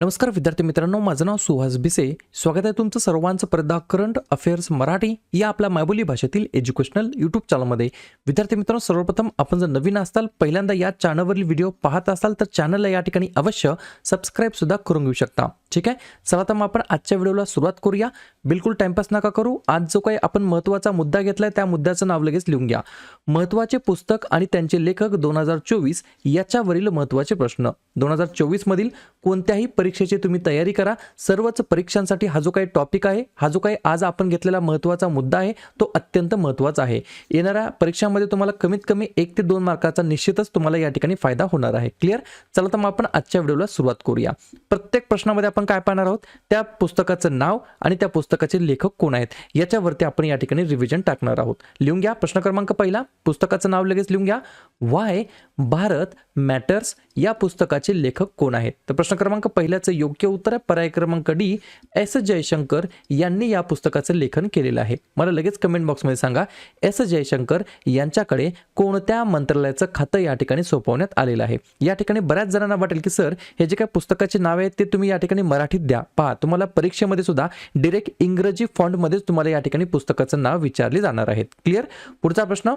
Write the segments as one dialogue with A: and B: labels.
A: नमस्कार विद्यार्थी मित्रांनो माझं नाव सुहास भिसे. स्वागत आहे तुमचं सर्वांचं परदा करंट अफेअर्स मराठी या आपल्या मायबोली भाषेतील एज्युकेशनल यूट्यूब चॅनलमध्ये. विद्यार्थी मित्रांनो सर्वप्रथम आपण जर नवीन असाल पहिल्यांदा या चॅनलवरील व्हिडिओ पाहत असाल तर चॅनलला या ठिकाणी अवश्य सबस्क्राईब सुद्धा करून घेऊ शकता. ठीक आहे? चला तर मग आपण आजच्या व्हिडिओला सुरुवात करूया. बिलकुल टाइमपास नका करू. आज जो काही आपण महत्त्वाचा मुद्दा घेतलाय त्या मुद्द्याचं नाव लगेच लिहून घ्या. महत्त्वाचे पुस्तक आणि त्यांचे लेखक दोन हजार चोवीस याच्यावरील महत्त्वाचे प्रश्न. दोन हजार चोवीसमधील कोणत्याही परीक्षेची तुम्ही तयारी करा. सर्वच परीक्षांसाठी हा जो काही टॉपिक आहे हा जो काही आज आपण घेतलेला महत्त्वाचा मुद्दा आहे तो अत्यंत महत्त्वाचा आहे. येणाऱ्या परीक्षांमध्ये तुम्हाला कमीत कमी एक ते दोन मार्काचा निश्चितच तुम्हाला या ठिकाणी फायदा होणार आहे. क्लिअर चला तर मग आपण आजच्या व्हिडिओला सुरुवात करूया. प्रत्येक प्रश्नामध्ये आपण काय पाहणार आहोत? त्या पुस्तकाचं नाव आणि त्या पुस्तकाचे लेखक कोण आहेत? याच्यावरती आपण या ठिकाणी रिव्हिजन टाकणार आहोत. लिहून घ्या प्रश्न क्रमांक पहिला. पुस्तकाचं नाव लगेच लिहून घ्या. वाय भारत मॅटर्स या पुस्तकाचे लेखक कोण आहेत? तर प्रश्न क्रमांक पहिल्याचं योग्य उत्तर आहे. पर्याय क्रमांक डी एस. जयशंकर यांनी या पुस्तकाचं लेखन केलेलं आहे. मला लगेच कमेंट बॉक्समध्ये सांगा एस. जयशंकर यांच्याकडे कोणत्या मंत्रालयाचं खातं या ठिकाणी सोपवण्यात आलेलं आहे? या ठिकाणी बऱ्याच जणांना वाटेल की सर हे जे काही पुस्तकाचे नाव आहेत ते तुम्ही या ठिकाणी मराठीत द्या. पहा तुम्हाला परीक्षेमध्ये सुद्धा डिरेक्ट इंग्रजी फॉन्टमध्येच तुम्हाला या ठिकाणी पुस्तकाचं नाव विचारले जाणार आहेत. क्लिअर पुढचा प्रश्न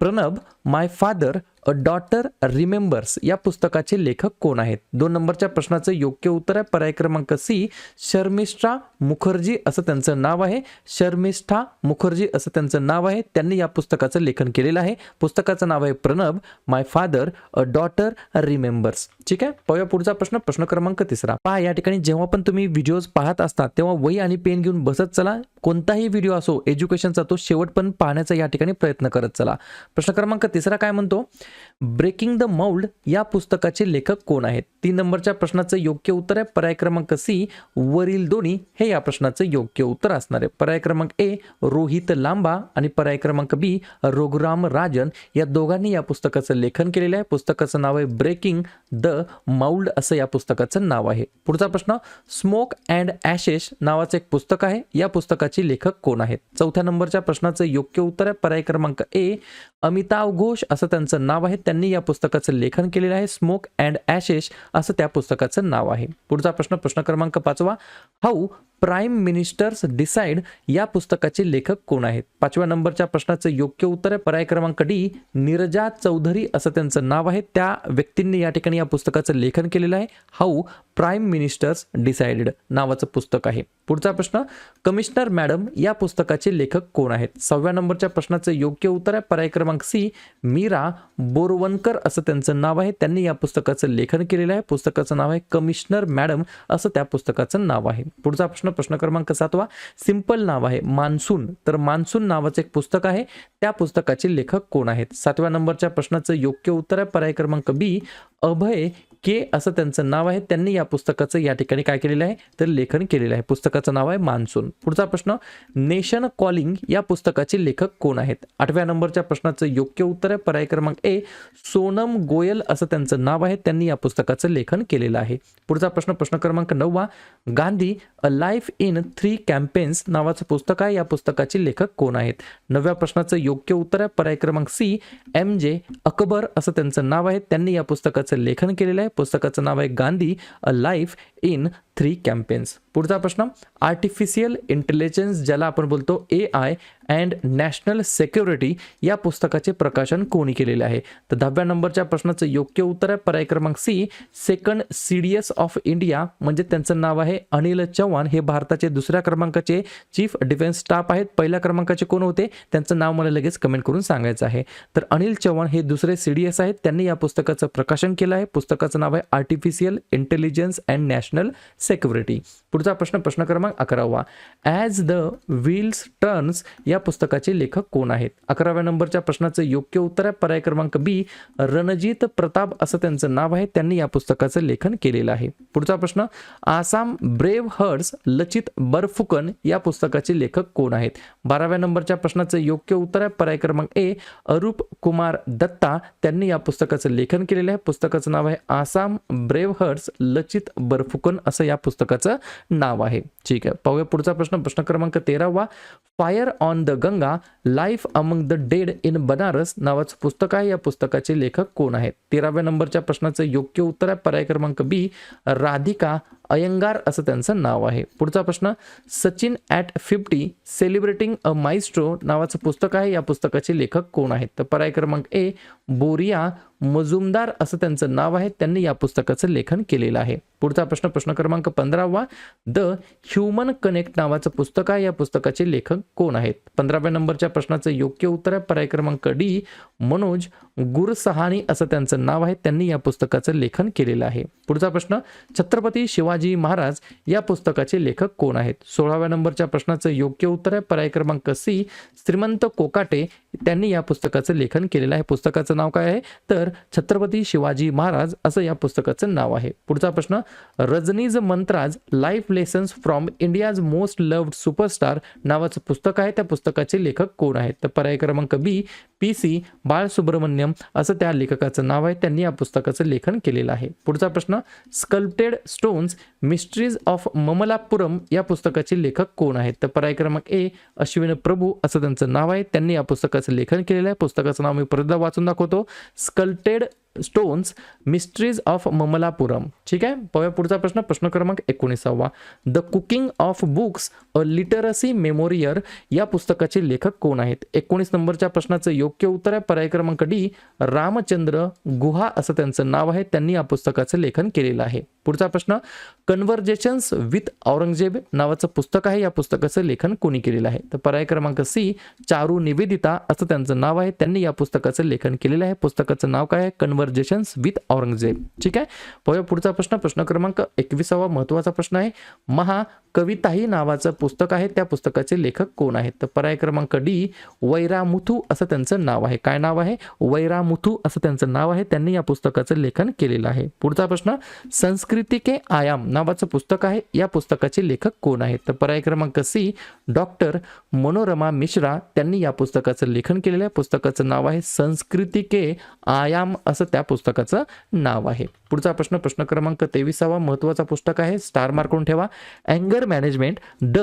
A: Pranab my father a daughter remembers या पुस्तकाचे लेखक कोण आहेत? दोन नंबरच्या प्रश्नाचं योग्य उत्तर आहे. पर्याय क्रमांक सी शर्मिष्ठा मुखर्जी असं त्यांचं नाव आहे. शर्मिष्ठा मुखर्जी असं त्यांचं नाव आहे. त्यांनी या पुस्तकाचं लेखन केलेलं आहे. पुस्तकाचं नाव आहे Pranab my father a daughter remembers ठीक आहे? पाहूया पुढचा प्रश्न. प्रश्न क्रमांक तिसरा. पहा या ठिकाणी जेव्हा पण तुम्ही व्हिडिओज पाहत असता तेव्हा वही आणि पेन घेऊन बसत चला. कोणताही व्हिडिओ असो एज्युकेशनचा तो शेवट पण पाहण्याचा या ठिकाणी प्रयत्न करत चला. प्रश्न क्रमांक तिसरा काय म्हणतो? ब्रेकिंग द मौल्ड या पुस्तकाचे लेखक कोण आहेत? तीन नंबरच्या प्रश्नाचं योग्य उत्तर आहे. पर्याय क्रमांक सी वरील दोन्ही. हे या प्रश्नाचं योग्य उत्तर असणार आहे. पर्याय क्रमांक ए रोहित लांबा आणि पर्याय क्रमांक बी रघुराम राजन. या दोघांनी या पुस्तकाचं लेखन केलेलं आहे. पुस्तकाचं नाव आहे ब्रेकिंग द माउल्ड असं या पुस्तकाचं नाव आहे. पुढचा प्रश्न स्मोक अँड ॲशेश नावाचं एक पुस्तक आहे. या पुस्तकाचे लेखक कोण आहेत? चौथ्या नंबरच्या प्रश्नाचं योग्य उत्तर आहे. पर्याय क्रमांक ए अमिताभ घोष असं त्यांचं नाव आहे. त्यांनी या पुस्तकाचं लेखन केलेलं आहे. स्मोक अँड ॲशेश असं त्या पुस्तकाचं नाव आहे. पुढचा प्रश्न प्रश्न क्रमांक पाचवा. हाऊ प्राईम मिनिस्टर्स डिसाइड या पुस्तकाचे लेखक कोण आहेत? पाचव्या नंबरच्या प्रश्नाचं योग्य उत्तर आहे. पर्याय क्रमांक डी नीरजा चौधरी असं त्यांचं नाव आहे. त्या व्यक्तींनी या ठिकाणी या पुस्तकाचं लेखन केलेलं आहे. हाऊ प्राईम मिनिस्टर्स डिसाइडेड नावाचं पुस्तक आहे. पुढचा प्रश्न कमिशनर मॅडम या पुस्तकाचे लेखक कोण आहेत? सहाव्या नंबरच्या प्रश्नाचं योग्य उत्तर आहे. पर्याय क्रमांक सी मीरा बोरवनकर असं त्यांचं नाव आहे. त्यांनी या पुस्तकाचं लेखन केलेलं आहे. पुस्तकाचं नाव आहे कमिशनर मॅडम असं त्या पुस्तकाचं नाव आहे. पुढचा प्रश्न प्रश्न क्रमांक सातवा सिंपल नाव आहे मान्सून. तर मान्सून नावाचं एक पुस्तक आहे. त्या पुस्तकाचे लेखक कोण आहेत? सातव्या नंबरच्या प्रश्नाचं योग्य उत्तर आहे. पर्याय क्रमांक बी अभय के असं त्यांचं नाव आहे. त्यांनी या पुस्तकाचं या ठिकाणी काय केलेलं आहे? तर लेखन केलेलं आहे. पुस्तकाचं नाव आहे मान्सून. पुढचा प्रश्न नेशन कॉलिंग या पुस्तकाचे लेखक कोण आहेत? आठव्या नंबरच्या प्रश्नाचं योग्य उत्तर आहे. पर्याय क्रमांक ए सोनम गोयल असं त्यांचं नाव आहे. त्यांनी या पुस्तकाचं लेखन केलेलं आहे. पुढचा प्रश्न प्रश्न क्रमांक नववा Gandhi a life in three campaigns नावाचं पुस्तक आहे. या पुस्तकाचे लेखक कोण आहेत? नवव्या प्रश्नाचं योग्य उत्तर आहे. पर्याय क्रमांक सी एम जे अकबर असं त्यांचं नाव आहे. त्यांनी या पुस्तकाचं लेखन केलेलं आहे. पुस्तकाचं नाव आहे Gandhi a life in three campaigns पुढचा प्रश्न आर्टिफिशियल इंटेलिजन्स ज्याला आपण बोलतो A I and national security या पुस्तकाचे प्रकाशन कोणी केलेले आहे? तर दहाव्या नंबरच्या प्रश्नाचं योग्य उत्तर आहे पर्याय क्रमांक C second C D S of India म्हणजे त्यांचं नाव आहे अनिल चव्हाण. हे भारताचे दुसऱ्या क्रमांकाचे चीफ डिफेन्स स्टाफ आहेत. पहिल्या क्रमांकाचे कोण होते? त्यांचं नाव मला लगेच कमेंट करून सांगायचं आहे. तर अनिल चव्हाण हे दुसरे सी डी एस आहेत. त्यांनी या पुस्तकाचं प्रकाशन केलं आहे. पुस्तकाचं नाव आहे artificial intelligence and national security पुढचा प्रश्न प्रश्न क्रमांक अकरावा. ॲज द व्हील्स टर्न्स या पुस्तकाचे लेखक कोण आहेत? अकराव्या नंबरच्या प्रश्नाचं योग्य उत्तर आहे. पर्याय क्रमांक बी रणजित प्रताप असं त्यांचं नाव आहे. त्यांनी या पुस्तकाचं लेखन केलेलं आहे. पुढचा प्रश्न आसाम ब्रेव्ह हर्ड्स लचित बरफुकन या पुस्तकाचे लेखक कोण आहेत? बाराव्या नंबरच्या प्रश्नाचं योग्य उत्तर आहे. पर्याय क्रमांक ए अरूप कुमार दत्ता त्यांनी या पुस्तकाचं लेखन केलेलं आहे. पुस्तकाचं नाव आहे आसाम ब्रेव्ह हर्ड्स लचित बरफुकन असं या पुस्तकाचं नाव आहे. ठीक आहे. पाहूया पुढचा प्रश्न. प्रश्न क्रमांक तेरावा fire on the Ganga life among the dead in Banaras नावाचं पुस्तक आहे. या पुस्तकाचे लेखक कोण आहेत? तेराव्या नंबरच्या प्रश्नाचं योग्य उत्तर आहे. पर्याय क्रमांक बी राधिका अयंगार असं त्यांचं नाव आहे. पुढचा प्रश्न Sachin at fifty celebrating a maestro नावाचं पुस्तक आहे. या पुस्तकाचे लेखक कोण आहेत? तर पर्याय क्रमांक ए बोरिया मजुमदार असं त्यांचं नाव आहे. त्यांनी या पुस्तकाचं लेखन केलेलं आहे. पुढचा प्रश्न प्रश्न क्रमांक पंधरावा. द ह्युमन कनेक्ट नावाचं पुस्तक आहे. या पुस्तकाचे लेखक कोण आहेत? पंधराव्या नंबरच्या प्रश्नाचं योग्य उत्तर आहे. पर्याय क्रमांक डी मनोज गुरसहानी असं त्यांचं नाव आहे. त्यांनी या पुस्तकाचं लेखन केलेलं आहे. पुढचा प्रश्न छत्रपती शिवाजी महाराज या पुस्तकाचे लेखक कोण आहेत? सोळाव्या नंबरच्या प्रश्नाचं योग्य उत्तर आहे. पर्याय क्रमांक सी श्रीमंत कोकाटे त्यांनी या पुस्तकाचं लेखन केलेलं आहे. पुस्तकाचं नाव काय आहे? तर छत्रपती शिवाजी महाराज असं या पुस्तकाचं नाव आहे. पुढचा प्रश्न Rajini's mantras life lessons from India's most loved superstar नावाचं पुस्तक आहे. त्या पुस्तकाचे लेखक कोण आहेत? तर पर्याय क्रमांक बी पी सी बाळसुब्रमण्यम असं त्या लेखकाचं नाव आहे. त्यांनी या पुस्तकाचं लेखन केलेलं आहे. पुढचा प्रश्न sculpted stones mysteries of Mamallapuram या पुस्तकाचे लेखक कोण आहेत? तर पर्याय क्रमांक ए अश्विन प्रभू असं त्यांचं नाव आहे. त्यांनी या पुस्तकाचं लेखन केलेलं आहे. पुस्तकाचं नाव मी परत वाचून दाखवतो. Sculpted stones mysteries of Mamallapuram ठीक आहे? पाहूया पुढचा प्रश्न. प्रश्न क्रमांक एकोणीसावा. The cooking of books a literacy memoir या पुस्तकाचे लेखक कोण आहेत? एकोणीस नंबरच्या प्रश्नाचं योग्य उत्तर आहे. पर्याय क्रमांक डी रामचंद्र गुहा असं त्यांचं नाव आहे. त्यांनी या पुस्तकाचं लेखन केलेलं आहे. पुढचा प्रश्न कन्व्हर्जेशन्स विथ औरंगजेब नावाचं पुस्तक आहे. या पुस्तकाचं लेखन कोणी केलेलं आहे? तर पर्याय क्रमांक सी चारू निवेदिता असं त्यांचं नाव आहे. त्यांनी या पुस्तकाचं लेखन केलेलं आहे. पुस्तकाचं नाव काय आहे? कन्व्हर्जेशन्स विथ औरंगजेब ठीक आहे? पुढचा प्रश्न प्रश्न क्रमांक एकविसावा महत्त्वाचा प्रश्न आहे. महा कविताही नावाचं पुस्तक आहे. त्या पुस्तकाचे लेखक कोण आहेत? तर पर्याय क्रमांक डी वैरामुथू असं त्यांचं नाव आहे. काय नाव आहे? वैरामुथू असं त्यांचं नाव आहे. त्यांनी या पुस्तकाचं लेखन केलेलं आहे. पुढचा प्रश्न संस्कृती के आयाम नावाचं पुस्तक आहे. या पुस्तकाचे लेखक कोण आहेत? तर पर्याय क्रमांक सी डॉक्टर मनोरमा मिश्रा त्यांनी या पुस्तकाचं लेखन केलेलं आहे. पुस्तकाचं नाव आहे संस्कृती के आयाम असं त्या पुस्तकाचं नाव आहे. पुढचा प्रश्न प्रश्न क्रमांक तेविसावा महत्त्वाचा पुस्तक आहे. स्टार मार्कून ठेवा. Angle management the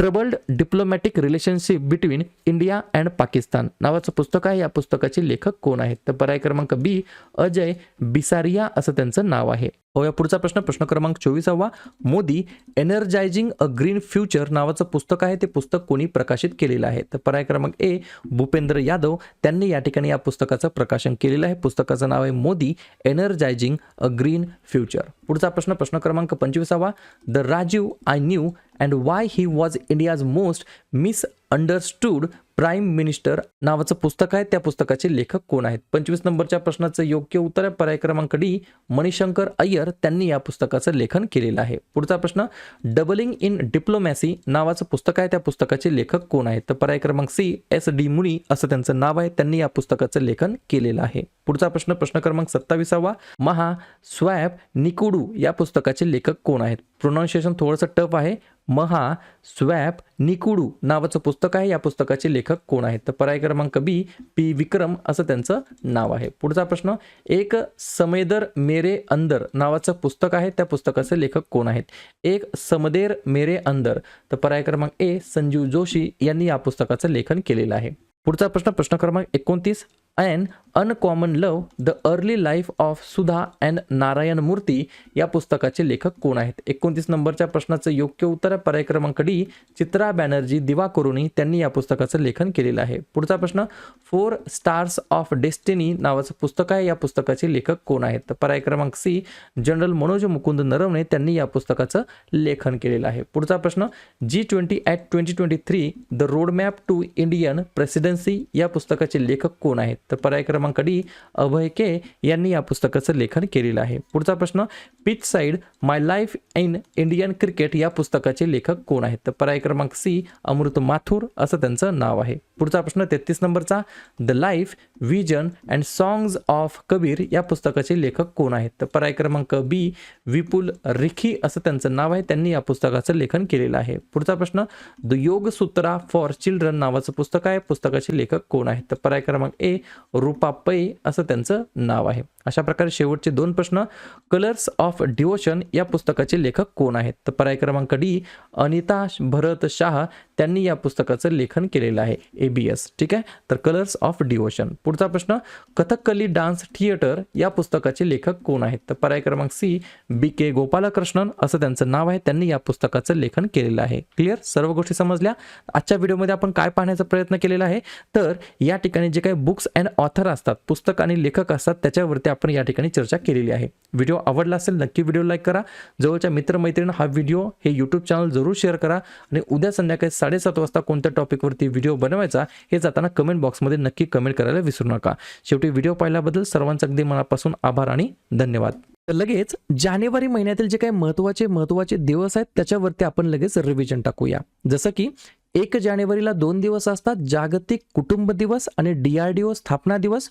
A: troubled diplomatic relationship between India and Pakistan. नावाचं पुस्तक आहे. या पुस्तकाचे लेखक कोण आहेत? तर पर्याय क्रमांक बी अजय बिसारिया असं त्यांचं नाव आहे. हो या पुढचा प्रश्न. प्रश्न क्रमांक चोवीसावा. Modi energising a green future नावाचं पुस्तक आहे. ते पुस्तक कोणी प्रकाशित केलेलं आहे? तर पर्याय क्रमांक ए भूपेंद्र यादव त्यांनी या ठिकाणी या पुस्तकाचं प्रकाशन केलेलं आहे. पुस्तकाचं नाव आहे Modi energising a green future पुढचा प्रश्न. प्रश्न क्रमांक पंचवीसावा. The Rajiv I knew and why he was India's most misunderstood prime minister नावाचं पुस्तक आहे. त्या पुस्तकाचे लेखक कोण आहेत? पंचवीस नंबरच्या प्रश्नाचं योग्य उत्तर आहे. पर्याय क्रमांक डी मणिशंकर अय्यर त्यांनी या पुस्तकाचं लेखन केलेलं आहे. पुढचा प्रश्न डबलिंग इन डिप्लोमॅसी नावाचं पुस्तक आहे. त्या पुस्तकाचे लेखक कोण आहेत? तर पर्याय क्रमांक सी एस डी मुनी असं त्यांचं नाव आहे. त्यांनी या पुस्तकाचं लेखन केलेलं आहे. पुढचा प्रश्न प्रश्न क्रमांक सत्तावीसावा महा स्वॅप निकुडू या पुस्तकाचे लेखक कोण आहेत? प्रोनाऊन्सिएशन थोडंसं टफ आहे. महा स्वॅप निकुडू नावाचं पुस्तक आहे या पुस्तकाचे लेखक कोण आहेत? तर पर्याय क्रमांक बी पी विक्रम असं त्यांचं नाव आहे. पुढचा प्रश्न एक समेदर मेरे अंदर नावाचं पुस्तक आहे त्या पुस्तकाचे लेखक कोण आहेत? एक समदेर मेरे अंदर. तर पर्याय क्रमांक ए संजीव जोशी यांनी या पुस्तकाचं लेखन केलेलं आहे. पुढचा प्रश्न प्रश्न क्रमांक एकोणतीस and uncommon love the early life of Sudha and Narayana Murthy या पुस्तकाचे लेखक कोण आहेत? एकोणतीस नंबरच्या प्रश्नाचं योग्य उत्तर पर्याय क्रमांक डी चित्रा बॅनर्जी दिवाकुरुणी त्यांनी या पुस्तकाचं लेखन केलेलं आहे. पुढचा प्रश्न फोर स्टार्स ऑफ डेस्टिनी नावाचं पुस्तक आहे. या पुस्तकाचे लेखक कोण आहेत? तर पर्याय क्रमांक सी जनरल मनोज मुकुंद नरवणे त्यांनी या पुस्तकाचं लेखन केलेलं आहे. पुढचा प्रश्न G twenty at twenty twenty three the road map to Indian presidency या पुस्तकाचे लेखक कोण आहेत? तर पर्याय क्रमांक डी अभय के यांनी या पुस्तकाचं लेखन केलेलं आहे. पुढचा प्रश्न pitchside my life in Indian cricket या पुस्तकाचे लेखक कोण आहेत? तर पर्याय क्रमांक सी अमृत माथुर असं त्यांचं नाव आहे. पुढचा प्रश्न तेहतीस नंबरचा the life vision and songs of Kabir या पुस्तकाचे लेखक कोण आहेत? तर पर्याय क्रमांक बी विपुल रिखी असं त्यांचं नाव आहे. त्यांनी या पुस्तकाचं लेखन केलेलं आहे. पुढचा प्रश्न द योग सूत्रा फॉर चिल्ड्रन नावाचं पुस्तक आहे. पुस्तकाचे लेखक कोण आहेत? तर पर्याय क्रमांक ए रूपा पै असं त्यांचं नाव आहे. अशा प्रकारे शेवटचे दोन प्रश्न कलर्स ऑफ डिवोशन या पुस्तकाचे लेखक कोण आहेत? तर पर्याय क्रमांक डी अनिता भरत शाह त्यांनी या पुस्तकाचं लेखन केलेलं आहे ए बी एस ठीक आहे? तर कलर्स ऑफ डिवोशन पुढचा प्रश्न कथकली डान्स थिएटर या पुस्तकाचे लेखक कोण आहेत? तर पर्याय क्रमांक सी बी के गोपालकृष्णन असं त्यांचं नाव आहे. त्यांनी या पुस्तकाचं लेखन केलेलं आहे. क्लिअर सर्व गोष्टी समजल्या? आजच्या व्हिडिओमध्ये आपण काय पाहण्याचा प्रयत्न केलेला आहे? तर या ठिकाणी जे काही बुक्स अँड ऑथर असतात पुस्तक आणि लेखक असतात त्याच्यावरती आपण या ठिकाणी चर्चा केलेली आहे. व्हिडिओ आवडला असेल नक्की व्हिडिओ लाईक करा. जवळच्या मित्रमैत्रिणी हा व्हिडिओ हे यूट्यूब चॅनल जरूर शेअर करा आणि उद्या संध्याकाळी साडेसात वाजता कोणत्या टॉपिकवरती व्हिडिओ बनवायचा हे जाताना कमेंट बॉक्समध्ये नक्की कमेंट करायला विसरू नका. शेवटी व्हिडिओ पाहिल्याबद्दल सर्वांचं अगदी मनापासून आभार आणि धन्यवाद. तर लगेच जानेवारी महिन्यातील जे काही महत्त्वाचे महत्त्वाचे दिवस आहेत त्याच्यावरती आपण लगेच रिव्हिजन टाकूया. जसं की एक जानेवारीला दोन दिवस असतात जागतिक कुटुंब दिवस आणि डीआरडीओ स्थापना दिवस.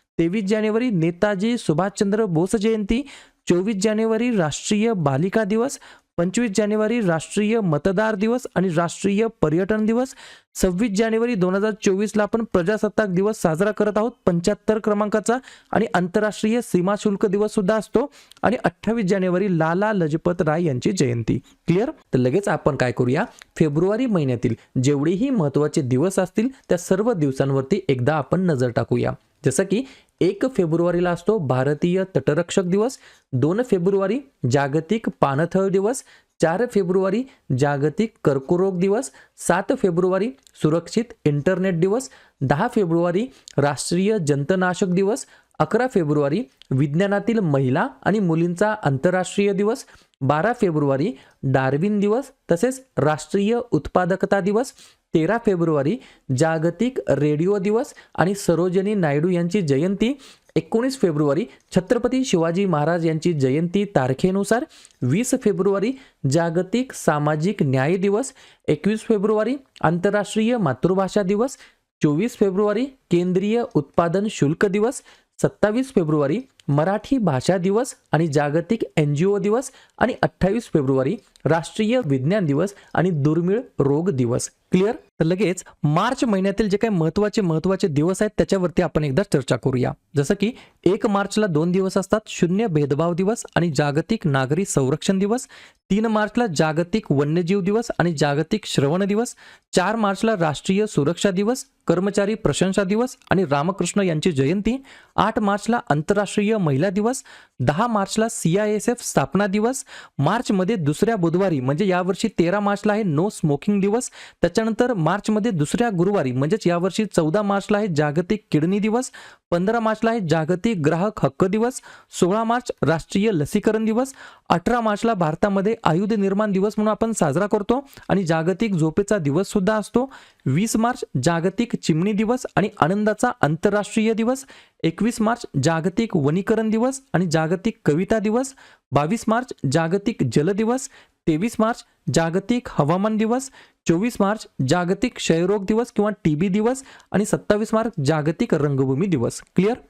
A: तेवीस जानेवारी नेताजी सुभाषचंद्र बोस जयंती चोवीस जानेवारी राष्ट्रीय बालिका दिवस पंचवीस जानेवारी राष्ट्रीय मतदार दिवस आणि राष्ट्रीय पर्यटन दिवस. सव्वीस जानेवारी दोन हजार चोवीसला आपण प्रजासत्ताक दिवस साजरा करत आहोत पंच्याहत्तर क्रमांकाचा आणि आंतरराष्ट्रीय सीमा शुल्क दिवस सुद्धा असतो आणि अठ्ठावीस जानेवारी लाला लजपत राय यांची जयंती. क्लिअर तर लगेच आपण काय करूया? फेब्रुवारी महिन्यातील जेवढेही महत्त्वाचे दिवस असतील त्या सर्व दिवसांवरती एकदा आपण नजर टाकूया. जसं की एक फेब्रुवारीला असतो भारतीय तटरक्षक दिवस दोन फेब्रुवारी जागतिक पाणथळ दिवस चार फेब्रुवारी जागतिक कर्करोग दिवस सात फेब्रुवारी सुरक्षित इंटरनेट दिवस दहा फेब्रुवारी राष्ट्रीय जंतनाशक दिवस अकरा फेब्रुवारी विज्ञानातील महिला आणि मुलींचा आंतरराष्ट्रीय दिवस बारा फेब्रुवारी डार्विन दिवस तसेच राष्ट्रीय उत्पादकता दिवस तेरा फेब्रुवारी जागतिक रेडिओ दिवस आणि सरोजनी नायडू यांची जयंती एकोणीस फेब्रुवारी छत्रपती शिवाजी महाराज यांची जयंती तारखेनुसार वीस फेब्रुवारी जागतिक सामाजिक न्याय दिवस एकवीस फेब्रुवारी आंतरराष्ट्रीय मातृभाषा दिवस चोवीस फेब्रुवारी केंद्रीय उत्पादन शुल्क दिवस सत्तावीस फेब्रुवारी मराठी भाषा दिवस आणि जागतिक एन जी ओ दिवस आणि अठ्ठावीस फेब्रुवारी राष्ट्रीय विज्ञान दिवस आणि दुर्मिळ रोग दिवस. क्लिअर तर लगेच मार्च महिन्यातील जे काही महत्त्वाचे महत्त्वाचे दिवस आहेत त्याच्यावरती आपण एकदा चर्चा करूया. जसं की एक मार्चला दोन दिवस असतात शून्य भेदभाव दिवस आणि जागतिक नागरी संरक्षण दिवस. तीन मार्चला जागतिक वन्यजीव दिवस आणि जागतिक श्रवण दिवस. चार मार्चला राष्ट्रीय सुरक्षा दिवस कर्मचारी प्रशंसा दिवस आणि रामकृष्ण यांची जयंती. आठ मार्चला आंतरराष्ट्रीय महिला दिवस. दहा मार्चला सी आय एस एफ स्थापना दिवस. मार्चमध्ये दुसऱ्या बुधवारी म्हणजे यावर्षी तेरा मार्चला आहे नो स्मोकिंग दिवस. त्याच्यानंतर मार्चमध्ये दुसऱ्या गुरुवारी म्हणजेच यावर्षी चौदा मार्चला आहे जागतिक किडनी दिवस. पंधरा मार्चला आहे जागतिक ग्राहक हक्क दिवस. सोळा मार्च राष्ट्रीय लसीकरण दिवस. अठरा मार्चला भारतामध्ये आयुध निर्माण दिवस म्हणून आपण साजरा करतो आणि जागतिक झोपेचा दिवस सुद्धा असतो. वीस मार्च जागतिक चिमणी दिवस आणि आनंदाचा आंतरराष्ट्रीय दिवस. एकवीस मार्च जागतिक वनीकरण दिवस आणि जागतिक कविता दिवस. बावीस मार्च जागतिक जल दिवस. तेवीस मार्च जागतिक हवामान दिवस. चोवीस मार्च जागतिक क्षयरोग दिवस किंवा टी बी दिवस. आणि सत्तावीस मार्च जागतिक रंगभूमी दिवस. क्लिअर?